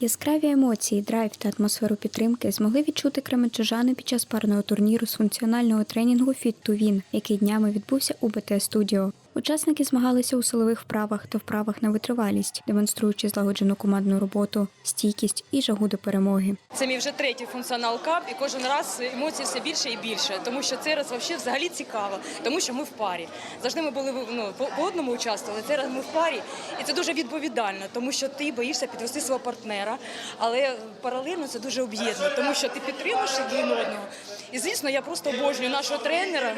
Яскраві емоції, драйв та атмосферу підтримки змогли відчути кременчужани під час парного турніру з функціонального тренінгу Fit to Win, який днями відбувся у БТ Студіо. Учасники змагалися у силових вправах та вправах на витривалість, демонструючи злагоджену командну роботу, стійкість і жагу до перемоги. Це мій вже третій функціонал кап, і кожен раз емоцій все більше і більше, тому що цей раз взагалі взагалі цікаво, тому що ми в парі. Завжди ми були ну, по, одному участвували, цей раз ми в парі, і це дуже відповідально, тому що ти боїшся підвести свого партнера, але паралельно це дуже об'єднує, тому що ти підтримуєш один одного. І звісно, я просто обожнюю нашого тренера,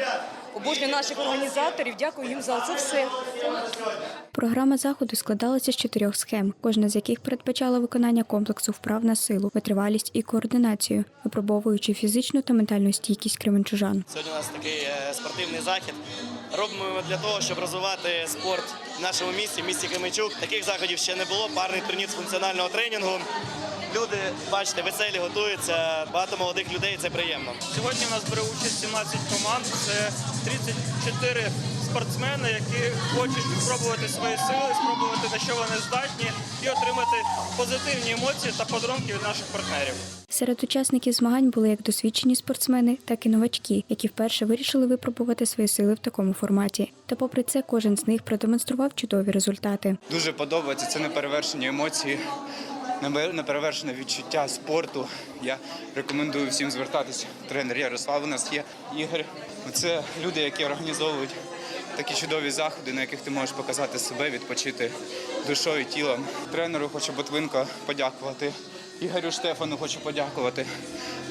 обожнюю наших організаторів. Дякую їм за це все. Програма заходу складалася з чотирьох схем, кожна з яких передбачала виконання комплексу вправ на силу, витривалість і координацію, випробовуючи фізичну та ментальну стійкість кременчужан. Сьогодні у нас такий е, спортивний захід. Робимо його для того, щоб розвивати спорт в нашому місті, місті Кременчук. Таких заходів ще не було. Парний турнір з функціонального тренінгу. Люди, бачите, веселі готуються. Багато молодих людей. Це приємно. Сьогодні в нас бере участь 17 команд. Це 34 спортсмени, які хочуть спробувати свої сили, спробувати на що вони здатні, і отримати позитивні емоції та подарунки від наших партнерів. Серед учасників змагань були як досвідчені спортсмени, так і новачки, які вперше вирішили випробувати свої сили в такому форматі. Та попри це, кожен з них продемонстрував чудові результати. Дуже подобається. Це неперевершені емоції, неперевершене відчуття спорту. Я рекомендую всім звертатися. Тренер Ярослав у нас є. Ігор. Це люди, які організовують такі чудові заходи, на яких ти можеш показати себе, відпочити душою, тілом. Тренеру хочу Ботвинко подякувати. Ігорю Штефану хочу подякувати.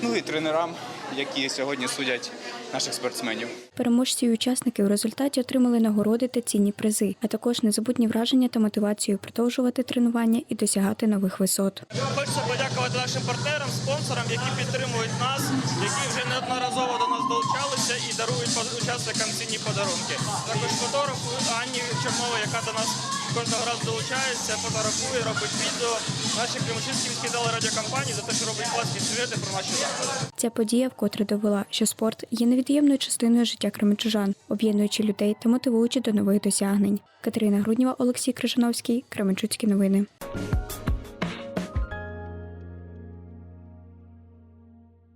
Ну і тренерам, які сьогодні судять наших спортсменів. Переможці і учасники у результаті отримали нагороди та цінні призи, а також незабутні враження та мотивацію продовжувати тренування і досягати нових висот. Хочеться подякувати нашим партнерам, спонсорам, які підтримують нас, які вже неодноразово до нас долучалися і дарують учасникам цінні подарунки. Також фотографу Анні мова, яка до нас кожного разу долучається, фотографує, робить відео. Наші кримчинські скидали радіокампанії за те, що робить класні сюжети про наші заходи. Ця подія вкотре довела, що спорт є невід'ємною частиною життя кременчужан, об'єднуючи людей та мотивуючи до нових досягнень. Катерина Грудніва, Олексій Крижановський, Кременчуцькі новини.